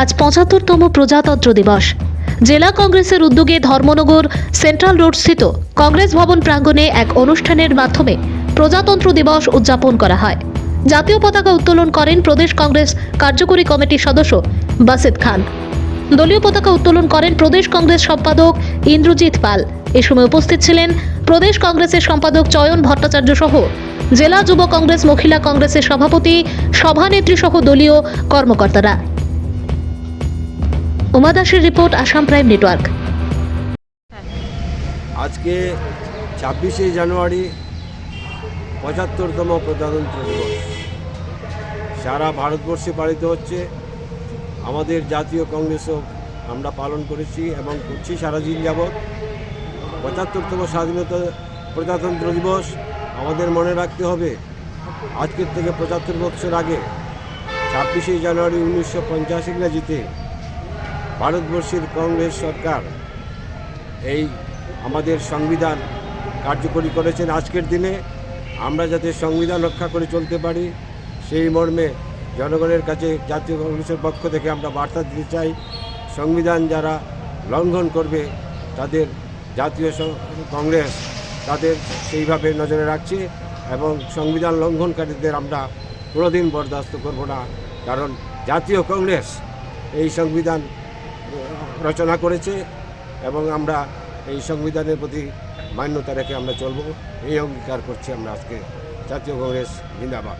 আজ পঁচাত্তরতম প্রজাতন্ত্র দিবস। জেলা কংগ্রেসের উদ্যোগে ধর্মনগর সেন্ট্রাল রোড স্থিত কংগ্রেস ভবন প্রাঙ্গণে এক অনুষ্ঠানের মাধ্যমে প্রজাতন্ত্র দিবস উদযাপন করা হয়। জাতীয় পতাকা উত্তোলন করেন প্রদেশ কংগ্রেস কার্যকরী কমিটির সদস্য বাসিদ খান। দলীয় পতাকা উত্তোলন করেন প্রদেশ কংগ্রেস সম্পাদক ইন্দ্রজিৎ পাল। এ সময় উপস্থিত ছিলেন প্রদেশ কংগ্রেসের সম্পাদক চয়ন ভট্টাচার্য সহ জেলা যুব কংগ্রেস মহিলা কংগ্রেসের সভাপতি, সভানেত্রী সহ দলীয় কর্মকর্তারা। উমা দাসের রিপোর্ট, আসাম প্রাইম নেটওয়ার্ক। আজকে ছাব্বিশে জানুয়ারি পঁচাত্তরতম প্রজাতন্ত্র দিবস। সারা ভারতবর্ষে পালিত হচ্ছে। আমাদের জাতীয় কংগ্রেসও আমরা পালন করেছি এবং করছি সারা দিন যাবৎ। পঁচাত্তরতম স্বাধীনতা প্রজাতন্ত্র দিবস আমাদের মনে রাখতে হবে। আজকের থেকে পঁচাত্তর বছর আগে ছাব্বিশে জানুয়ারি উনিশশো পঞ্চাশ ইংরাজিতে ভারতবর্ষের কংগ্রেস সরকার এই আমাদের সংবিধান কার্যকরী করেছেন আজকের দিনে। আমরা যাতে সংবিধান রক্ষা করে চলতে পারি, সেই মর্মে জনগণের কাছে জাতীয় কংগ্রেসের পক্ষ থেকে আমরা বার্তা দিতে চাই। সংবিধান যারা লঙ্ঘন করবে, তাদের জাতীয় কংগ্রেস তাদের সেইভাবে নজরে রাখছে এবং সংবিধান লঙ্ঘনকারীদের আমরা কোনোদিন বরদাস্ত করব না। কারণ জাতীয় কংগ্রেস এই সংবিধান রচনা করেছে এবং আমরা এই সংবিধানের প্রতি মান্যতা রেখে আমরা চলব। এই অঙ্গীকার করছি আমরা আজকে জাতীয় কংগ্রেস, জিন্দাবাদ।